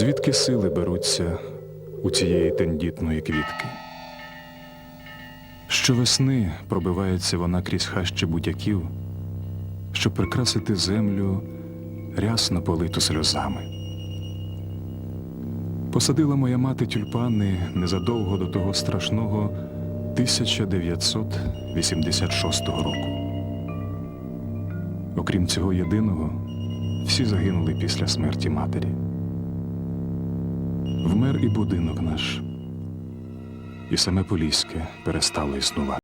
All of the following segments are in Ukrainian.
Звідки сили беруться у цієї тендітної квітки? Щовесни пробивається вона крізь хащі будяків, щоб прикрасити землю рясно политу сльозами. Посадила моя мати тюльпани незадовго до того страшного 1986 року. Окрім цього єдиного, всі загинули після смерті матері. Вмер і будинок наш, і саме Поліське перестало існувати.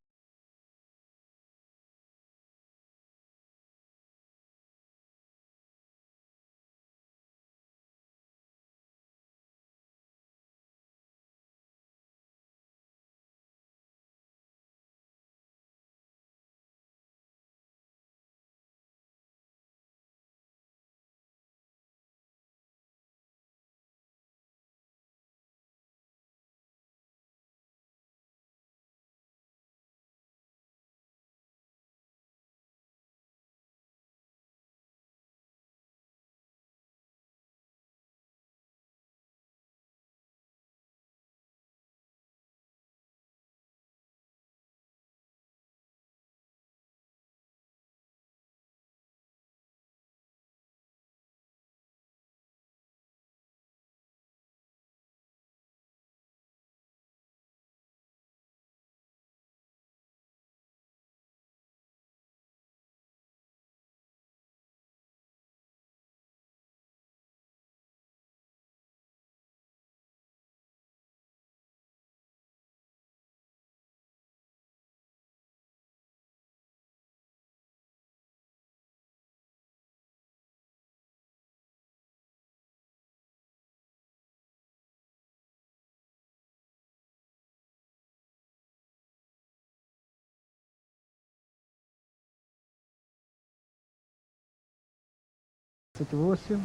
28,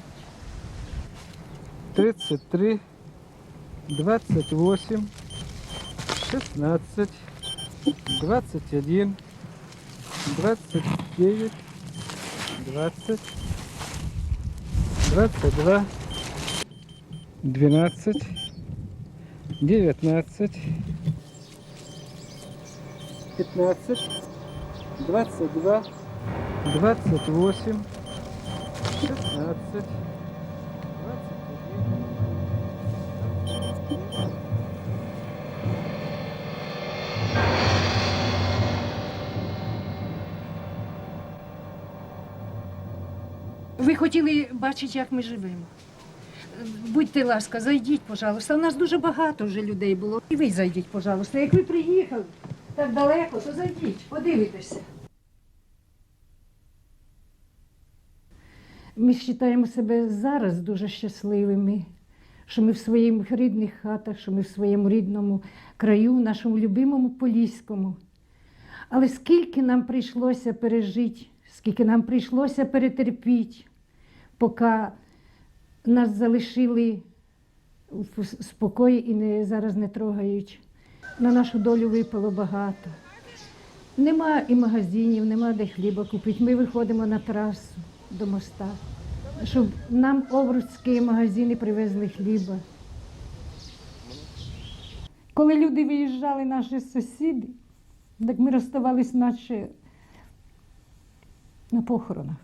33, 28, 16, 21, 29, 20, 22, 12, 19, 15, 22, 28, 16, 21, Ви хотіли бачити, як ми живемо. Будьте ласка, зайдіть, пожалуйста. У нас дуже багато вже людей було. І ви зайдіть, пожалуйста. Як ви приїхали так далеко, то зайдіть, подивитеся. Ми вважаємо себе зараз дуже щасливими, що ми в своїх рідних хатах, що ми в своєму рідному краю, нашому любимому Поліському. Але скільки нам прийшлося пережити, скільки нам прийшлося перетерпіти, поки нас залишили в спокої і не, зараз не трогають. На нашу долю випало багато. Нема і магазинів, нема де хліба купити. Ми виходимо на трасу до моста, щоб нам овруцькі магазини привезли хліба. Коли люди виїжджали, наші сусіди, так ми розставались наче на похоронах.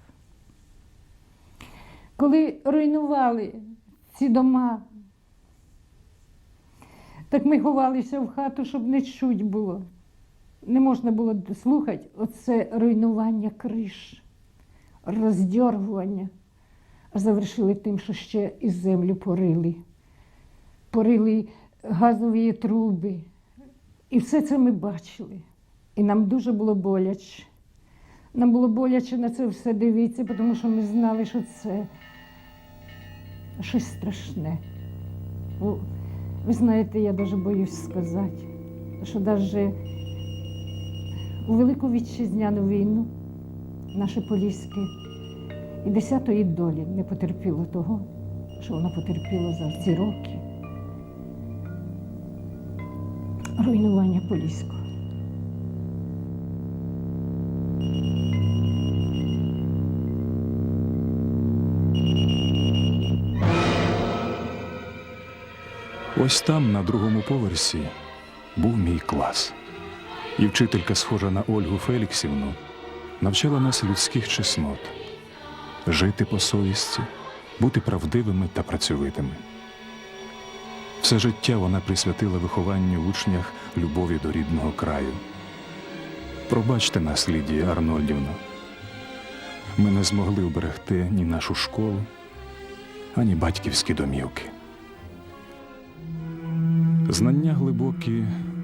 Коли руйнували ці дома, так ми ховалися в хату, щоб не чуть було. Не можна було слухати оце руйнування криш, роздьоргування, а завершили тим, що ще і землю порили, порили газові труби. І все це ми бачили. І нам дуже було боляче. Нам було боляче на це все дивитися, тому що ми знали, що це щось страшне. Ви знаєте, я навіть боюсь сказати, що навіть у Велику Вітчизняну війну наше Поліське і десятої долі не потерпіло того, що воно потерпіло за ці роки руйнування Поліського. Ось там, на другому поверсі, був мій клас. І вчителька, схожа на Ольгу Феліксівну, навчала нас людських чеснот жити по совісті, бути правдивими та працьовитими. Все життя вона присвятила вихованню в учнях любові до рідного краю. Пробачте нас, Лідія Арнольдівна. Ми не змогли уберегти ні нашу школу, ані батьківські домівки. Знання глибокі,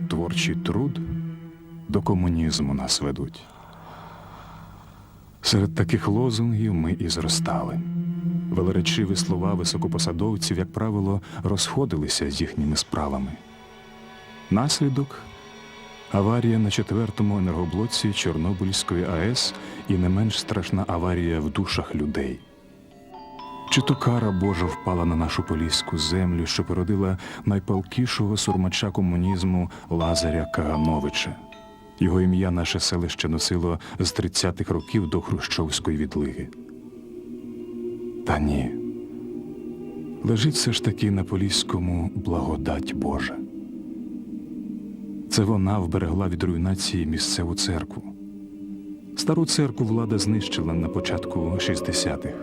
творчий труд до комунізму нас ведуть. Серед таких лозунгів ми і зростали. Велеречиві слова високопосадовців, як правило, розходилися з їхніми справами. Наслідок аварія на четвертому енергоблоці Чорнобильської АЕС і не менш страшна аварія в душах людей. Чи то кара Божа впала на нашу поліську землю, що породила найпалкішого сурмача комунізму Лазаря Кагановича. Його ім'я наше селище носило з 30-х років до Хрущовської відлиги. Та ні. Лежить все ж таки на поліському благодать Божа. Це вона вберегла від руйнації місцеву церкву. Стару церкву влада знищила на початку 60-х.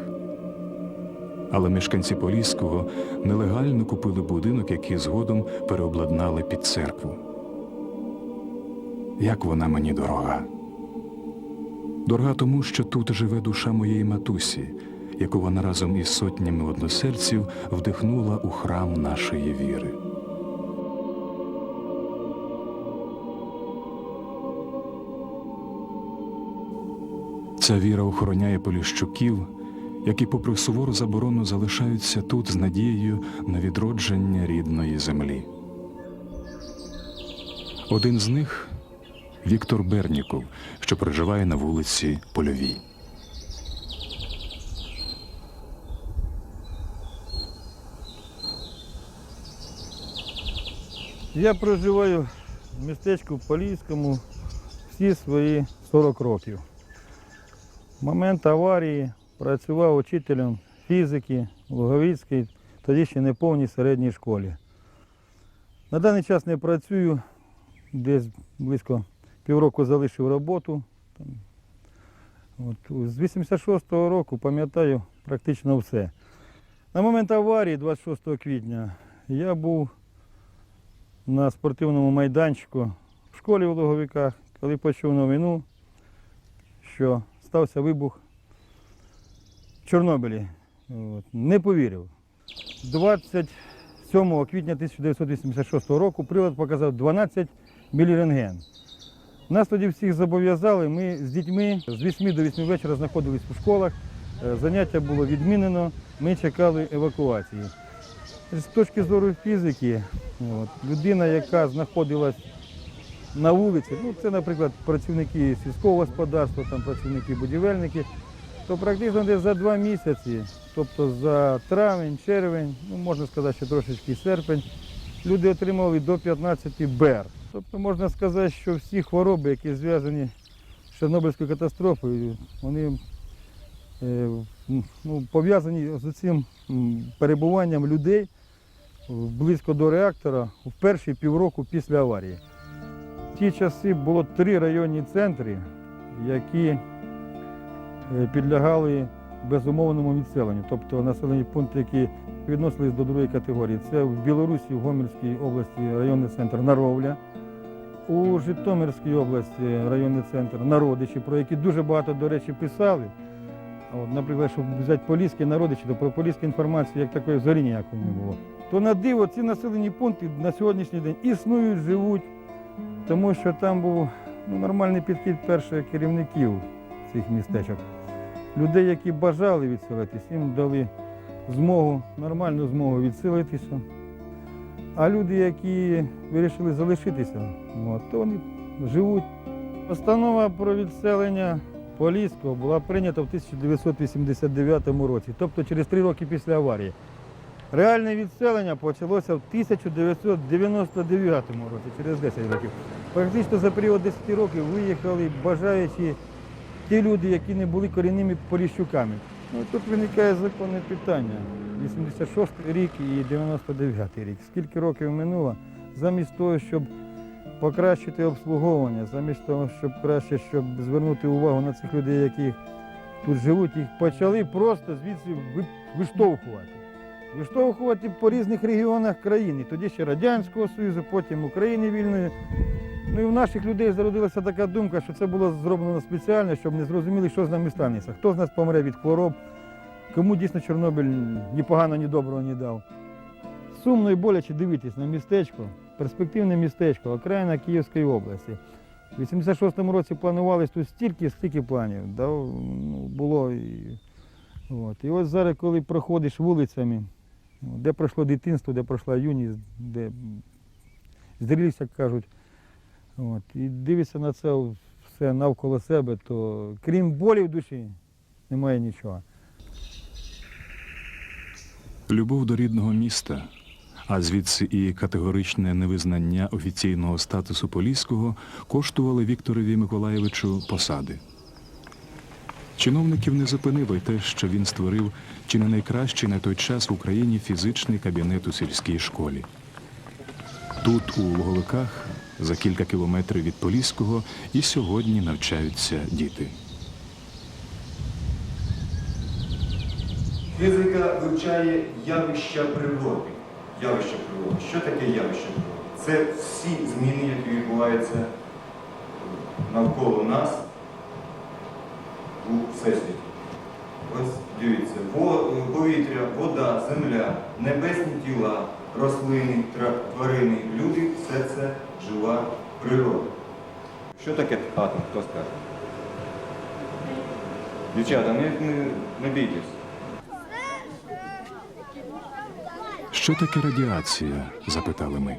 Але мешканці Поліського нелегально купили будинок, який згодом переобладнали під церкву. Як вона мені дорога? Дорога тому, що тут живе душа моєї матусі, яку вона разом із сотнями односельців вдихнула у храм нашої віри. Ця віра охороняє поліщуків, які, попри сувору заборону, залишаються тут з надією на відродження рідної землі. Один з них Віктор Берніков, що проживає на вулиці Польовій. Я проживаю в містечку Поліському всі свої 40 років. В момент аварії працював учителем фізики в Луговицькій, тоді ще не повній середній школі. На даний час не працюю, десь близько півроку залишив роботу. Там, От, з 86-го року пам'ятаю практично все. На момент аварії, 26 квітня, я був на спортивному майданчику в школі в Луговиках, коли почув новину, що стався вибух в Чорнобилі. От, Не повірив. 27 квітня 1986 року прилад показав 12 мілірентген. Нас тоді всіх зобов'язали. Ми з дітьми з 8 до 8 вечора знаходились у школах. Е, Заняття було відмінено, ми чекали евакуації. З точки зору фізики, от, людина, яка знаходилась на вулиці, ну це, наприклад, працівники сільського господарства, там працівники будівельники, то практично десь за два місяці, тобто за травень, червень, ну можна сказати, що трошечки серпень, люди отримали до 15 БЕР. Тобто можна сказати, що всі хвороби, які зв'язані з Чорнобильською катастрофою, вони е, ну, пов'язані з цим перебуванням людей близько до реактора в перші півроку після аварії. В ті часи було три районні центри, які е, підлягали безумовному відселенню, тобто населені пункти, які відносились до другої категорії. Це в Білорусі, в Гомельській області районний центр Наровля, у Житомирській області районний центр Народичі, про які дуже багато, до речі, писали. От, наприклад, щоб взяти Поліські народичі, то про Поліську інформації як такої взагалі ніякої не було. То на диво ці населені пункти на сьогоднішній день існують, живуть, тому що там був ну, нормальний підхід перших керівників цих містечок. Людей, які бажали відселитись, їм дали змогу, нормальну змогу відселитися. А люди, які вирішили залишитися, то вони живуть. Постанова про відселення Поліського була прийнята в 1989 році, тобто через три роки після аварії. Реальне відселення почалося в 1999 році, через 10 років. Практично за період 10 років виїхали бажаючі ті люди, які не були корінними поліщуками. Ну, тут виникає законне питання. 86 рік і 99 рік. Скільки років минуло, замість того, щоб покращити обслуговування, замість того, щоб краще щоб звернути увагу на цих людей, які тут живуть, їх почали просто звідси виштовхувати. Виштовхувати по різних регіонах країни. Тоді ще Радянського Союзу, потім України вільної. Ну і в наших людей зародилася така думка, що це було зроблено спеціально, щоб не зрозуміли, що з нами станеться. Хто з нас помре від хвороб, кому дійсно Чорнобиль ні поганого, ні доброго не дав. Сумно і боляче дивитись на містечко, перспективне містечко, окраїна Київської області. У 86-му році планувалось тут стільки, стільки планів. Да, ну, було і, от. і ось зараз, коли проходиш вулицями, де пройшло дитинство, де пройшла юність, де зрілість, як кажуть, от, і дивишся на це все навколо себе, то крім болі в душі, немає нічого. Любов до рідного міста, а звідси і категоричне невизнання офіційного статусу Поліського коштували Вікторові Миколаєвичу посади. Чиновників не зупинило й те, що він створив чи не найкращий на той час в Україні фізичний кабінет у сільській школі. Тут, у Луговиках, за кілька кілометрів від Поліського, і сьогодні навчаються діти. Фізика вивчає явища природи. Явища природи. Що таке явище природи? Це всі зміни, які відбуваються навколо нас у всесвіті. Ось дивіться, повітря, вода, земля, небесні тіла, рослини, тварини, жива природа. Що таке атом? Хто скаже? Дівчата, не, не, не бійтесь. Що таке радіація? запитали ми.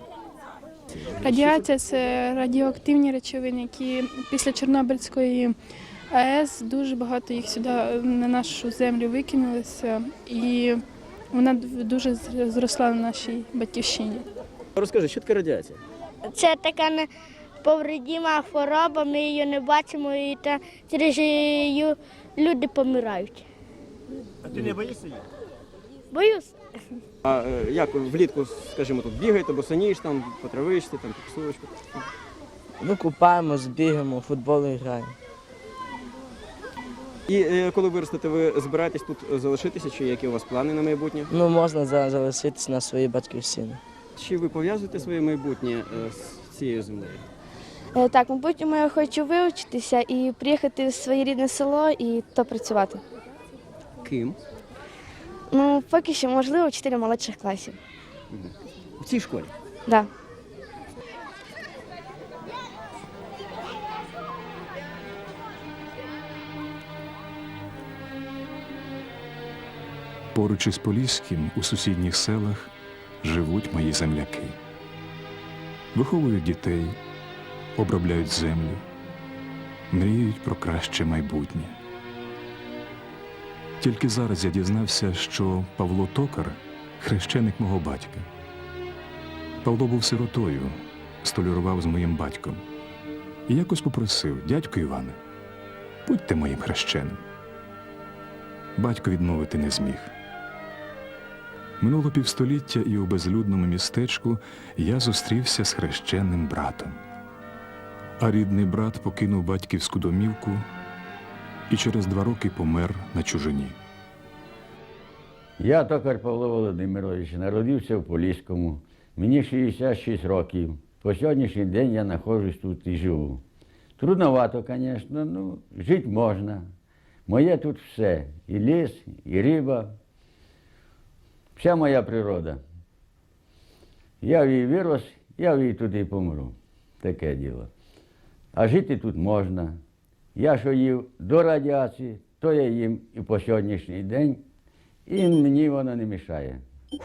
Радіація це радіоактивні речовини, які після Чорнобильської АЕС дуже багато їх сюди на нашу землю викинулося, і вона дуже зросла на нашій батьківщині. Розкажи, що таке радіація? Це така неповредима хвороба, ми її не бачимо, і та через її люди помирають. А ти не боїшся її? Боюсь. А е, як влітку, скажімо, тут бігаєте, босонієш там, по травичці, там, по пісочку? Ну, купаємось, бігаємо, футбол граємо. І е, коли виростете, ви збираєтесь тут залишитися, чи які у вас плани на майбутнє? Ну, можна за- залишитися на своїй батьківщині. Чи ви пов'язуєте своє майбутнє е, з цією землею? Е, Так, мабуть, я хочу вивчитися і приїхати в своє рідне село і то працювати. Ким? Ну, поки що, можливо, 4 молодших класів. В цій школі. Да. Поруч із Поліським у сусідніх селах живуть мої земляки. Виховують дітей, обробляють землю, мріють про краще майбутнє. Тільки зараз я дізнався, що Павло Токар хрещеник мого батька. Павло був сиротою, столярував з моїм батьком. І якось попросив, дядько Іване, будьте моїм хрещеним. Батько відмовити не зміг. Минуло півстоліття, і у безлюдному містечку я зустрівся з хрещенним братом. А рідний брат покинув батьківську домівку і через два роки помер на чужині. Я токар Павло Володимирович, народився в Поліському. Мені 66 років. По сьогоднішній день я знаходжусь тут і живу. Трудновато, звісно, ну, жити можна. Моє тут все. І ліс, і риба. Вся моя природа. Я в її вирос, я в її туди і помру. Таке діло. А жити тут можна. Я що їв до радіації, то я їм і по сьогоднішній день. І мені воно не мішає.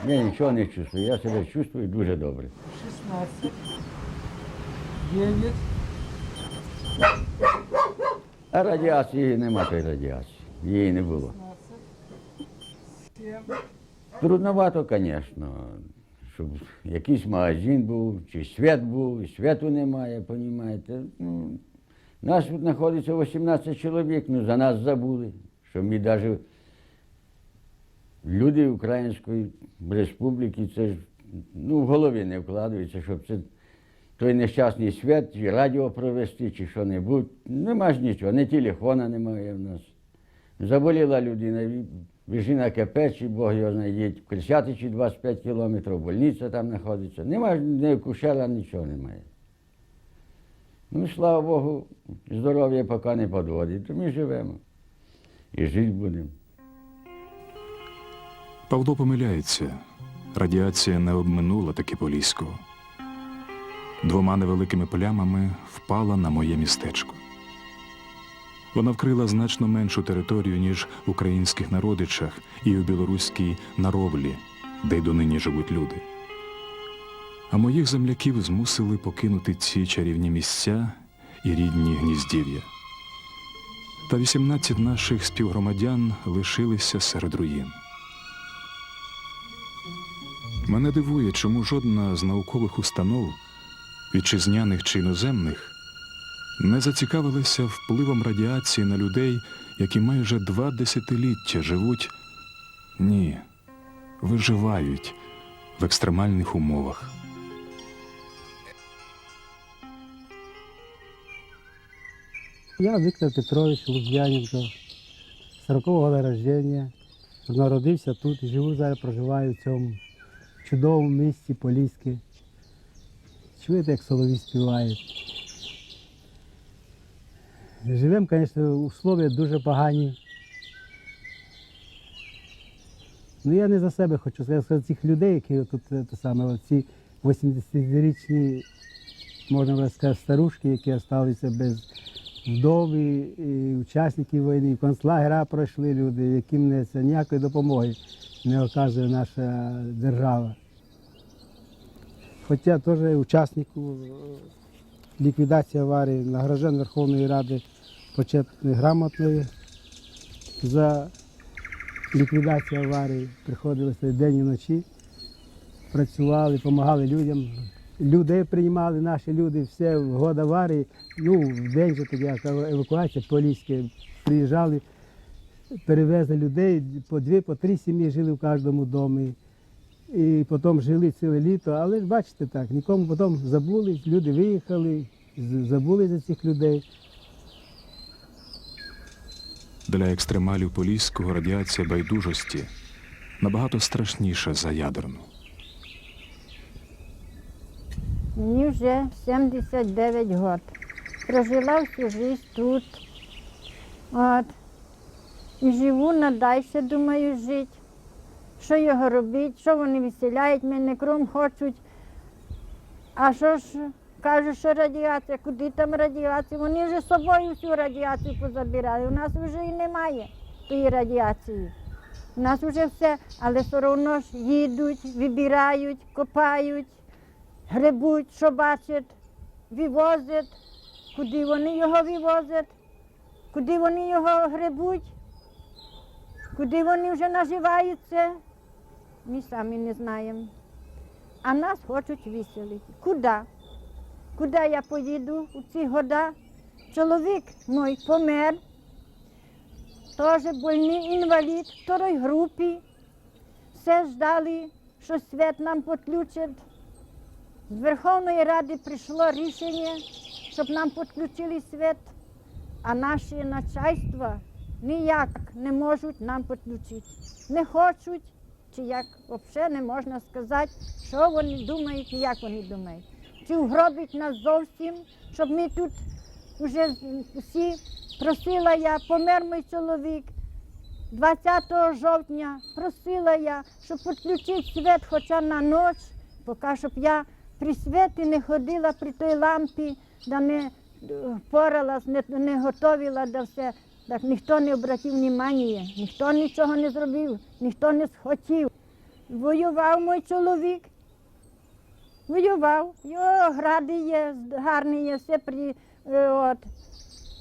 Я нічого не чувствую, я себе чувствую дуже добре. 16, 9, А радіації нема тої радіації. Її не було. 7, Трудновато, звісно, щоб якийсь магазин був, чи свят був, і святу немає, розумієте. Ну, нас тут знаходиться 18 чоловік, ну за нас забули, що ми навіть Люди Української республіки, це ж ну, в голові не вкладається, щоб це той нещасний свят, чи радіо провести, чи що-небудь. Нема ж нічого, ні телефона немає в нас. Заболіла людина, біжи на чи Бог його знайде, в Крещатичі 25 кілометрів, больниця там знаходиться. Нема ж ні кушера, нічого немає. Ну, слава Богу, здоров'я поки не підводить, то ми живемо. І жити будемо. Павло помиляється. Радіація не обминула таки Поліського. Двома невеликими плямами впала на моє містечко. Вона вкрила значно меншу територію, ніж в українських народичах і у білоруській наровлі, де й донині живуть люди. А моїх земляків змусили покинути ці чарівні місця і рідні гніздів'я. Та 18 наших співгромадян лишилися серед руїн. Мене дивує, чому жодна з наукових установ, вітчизняних чи іноземних, не зацікавилася впливом радіації на людей, які майже два десятиліття живуть, ні, виживають в екстремальних умовах. Я Віктор Петрович Лук'яненко, 40-го года рождения. Народився тут, живу зараз, проживаю в цьому чудовому місті Поліське. Чуєте, як солові співають. Живемо, звісно, условия дуже погані. Ну я не за себе хочу сказати, за цих людей, які тут е, те саме, ці 80-річні, можна сказати, старушки, які залишилися без вдови, і учасників війни, і концлагера пройшли люди, яким не це ніякої допомоги не оказує наша держава. Хоча теж учаснику е, ліквідації аварії, награжден Верховної Ради почетної грамотної за ліквідацію аварії. Приходилося день і вночі, працювали, допомагали людям. Людей приймали, наші люди, все в год аварії. Ну, в день же тоді евакуація поліська, приїжджали, перевезли людей, по дві, по три сім'ї жили в кожному домі. І потім жили ціле літо, але бачите так, нікому потім забули, люди виїхали, забули за цих людей. Для екстремалів Поліського радіація байдужості набагато страшніша за ядерну. Мені вже 79 років. Прожила всю життя тут. От. І живу надальше, думаю, жити. Що його робити, що вони виселяють мене, кром хочуть. А що ж кажуть, що радіація, куди там радіація? Вони вже з собою всю радіацію позабирали. У нас вже і немає тієї радіації. У нас вже все, але все одно ж їдуть, вибирають, копають гребуть, що бачать, вивозять, куди вони його вивозять, куди вони його гребуть, куди вони вже наживаються, ми самі не знаємо. А нас хочуть виселити. Куди? Куди я поїду у ці года? Чоловік мій помер, теж больний інвалід второї групи. Все ждали, що світ нам підключить. З Верховної Ради прийшло рішення, щоб нам підключили світ, а наші начальства ніяк не можуть нам підключити. Не хочуть, чи як взагалі не можна сказати, що вони думають і як вони думають. Чи вгробить нас зовсім, щоб ми тут вже всі просила я, помер мій чоловік. 20 жовтня просила я, щоб підключити світ хоча на ніч, поки щоб я при світі не ходила при той лампі, да не поралась, не, не готовила до все. Так ніхто не обратив внимання, ніхто нічого не зробив, ніхто не схотів. Воював мій чоловік. Воював, його гради є, гарні є, все при. е, От.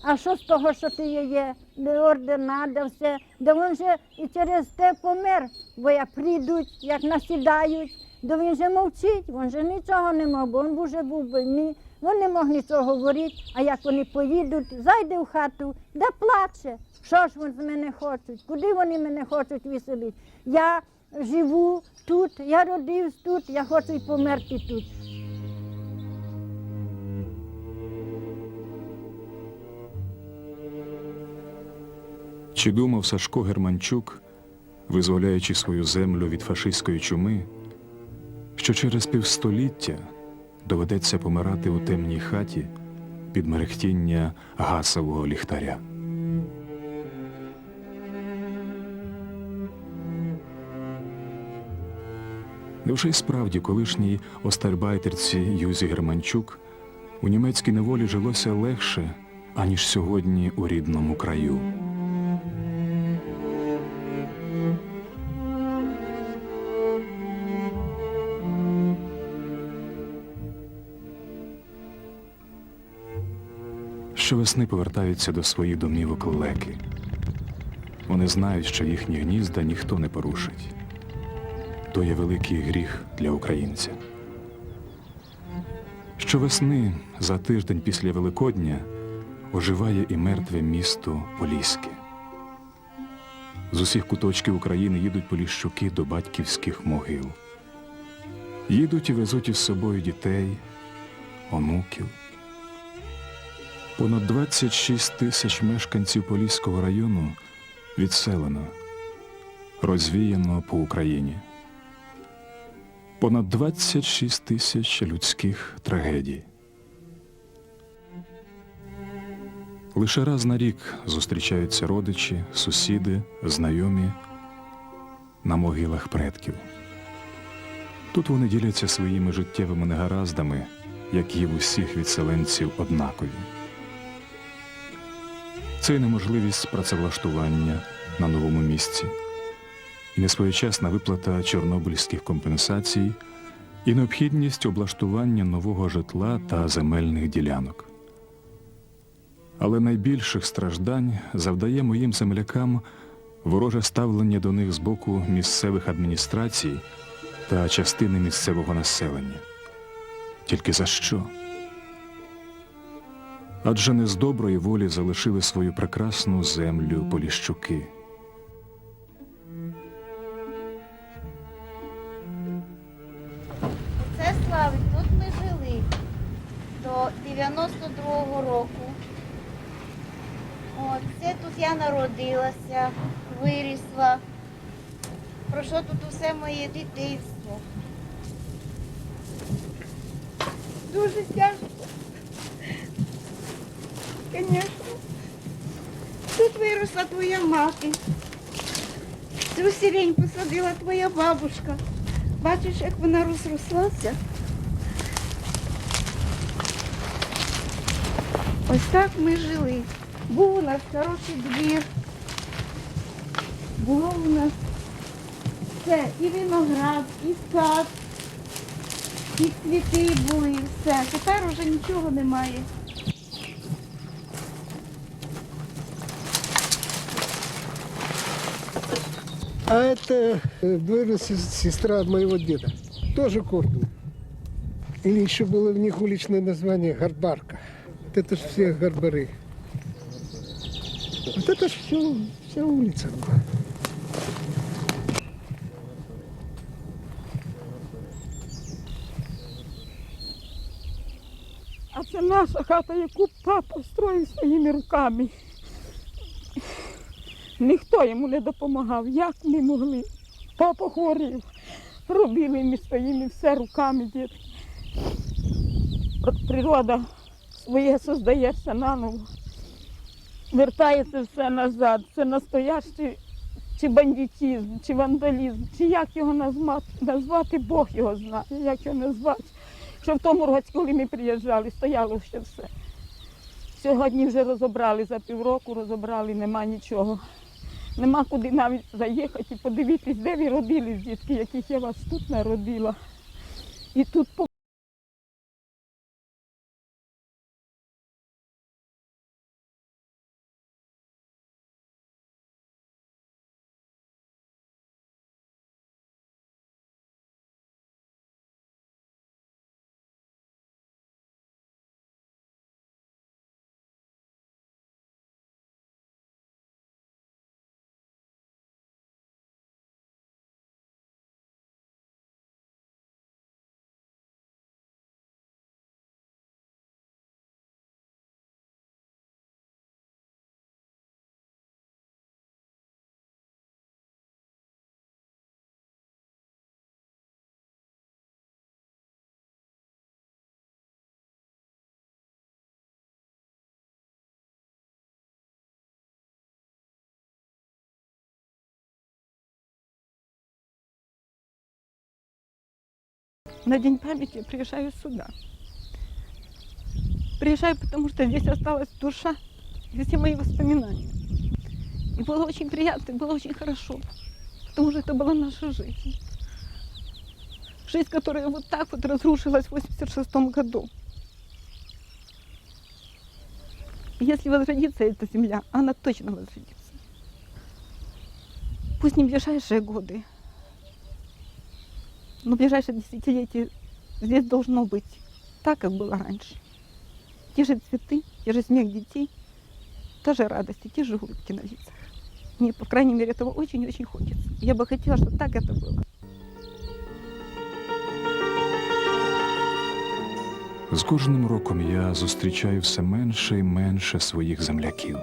А що з того, що ти є, де ордена, де все, де він же і через те помер, бо як прийдуть, як насідають, де він же мовчить, він же нічого не мав, бо він вже був больний, Він не мог нічого говорити, а як вони поїдуть, зайде в хату, да плаче. Що ж вони з мене хочуть? Куди вони мене хочуть виселити? Я живу тут, я родився тут, я хочу й померти тут. Чи думав Сашко Германчук, визволяючи свою землю від фашистської чуми, що через півстоліття доведеться помирати у темній хаті під мерехтіння гасового ліхтаря? Невже й справді колишній остальбайтерці Юзі Германчук у німецькій неволі жилося легше, аніж сьогодні у рідному краю? Щовесни повертаються до своїх домівок леки. Вони знають, що їхні гнізда ніхто не порушить. То є великий гріх для українця. Щовесни, за тиждень після Великодня, оживає і мертве місто Поліське. З усіх куточків України їдуть поліщуки до батьківських могил. Їдуть і везуть із собою дітей, онуків. Понад 26 тисяч мешканців Поліського району відселено, розвіяно по Україні. Понад 26 тисяч людських трагедій. Лише раз на рік зустрічаються родичі, сусіди, знайомі на могилах предків. Тут вони діляться своїми життєвими негараздами, які в усіх відселенців однакові. Це і неможливість працевлаштування на новому місці, і несвоєчасна виплата чорнобильських компенсацій, і необхідність облаштування нового житла та земельних ділянок. Але найбільших страждань завдає моїм землякам вороже ставлення до них з боку місцевих адміністрацій та частини місцевого населення. Тільки за що? Адже не з доброї волі залишили свою прекрасну землю поліщуки. 92-го року. От, це тут я народилася, вирісла. Пройшло тут усе моє дитинство. Дуже тяжко. Звісно. Тут виросла твоя мати. Цю сирень посадила твоя бабушка. Бачиш, як вона розрослася? Ось так ми жили. Був у нас хороший двір. Було у нас все, і виноград, і сад, і цвіти були, і все. Тепер уже нічого немає. А это э, двоюродная сес- сестра моего деда. Тоже Кордун. Или еще было в них уличное название Гарбарка. Вот это ж все гарбары. Вот это ж все, вся улица была. А це наша хата, яку папа строїв своїми руками. Ніхто йому не допомагав, як ми могли. Папа хворів, робили ми своїми все руками, дітки. От природа своє создається наново. Вертається все назад. Це настоящий чи бандитизм, чи вандалізм, чи як його назвати, назвати, Бог його знає, як його назвати. Що в тому році, коли ми приїжджали, стояло ще все. Сьогодні вже розібрали за півроку, розібрали, нема нічого. Нема куди навіть заїхати і подивитись, де ви родились, дітки, яких я вас тут народила. І тут на День памяти приезжаю сюда. Приезжаю, потому что здесь осталась душа и все мои воспоминания. И было очень приятно, и было очень хорошо, потому что это была наша жизнь. Жизнь, которая вот так вот разрушилась в 86 году. Если возродится эта земля, она точно возродится. Пусть не ближайшие годы, но в ближайшие десятилетия здесь должно быть так, как было раньше. Те же цветы, те же смех детей, та же радость и те же улыбки на лицах. Мне, по крайней мере, этого очень и очень хочется. Я бы хотела, чтобы так это было. З кожним роком я зустрічаю все менше і менше своїх земляків,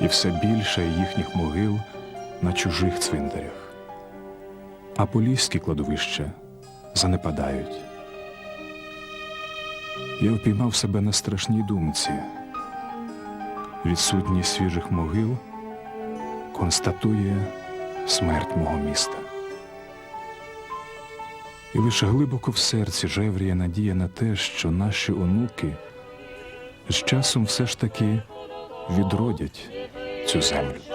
і все більше їхніх могил на чужих цвинтарях. А поліські кладовища занепадають. Я впіймав себе на страшній думці. Відсутність свіжих могил констатує смерть мого міста. І лише глибоко в серці жевріє надія на те, що наші онуки з часом все ж таки відродять цю землю.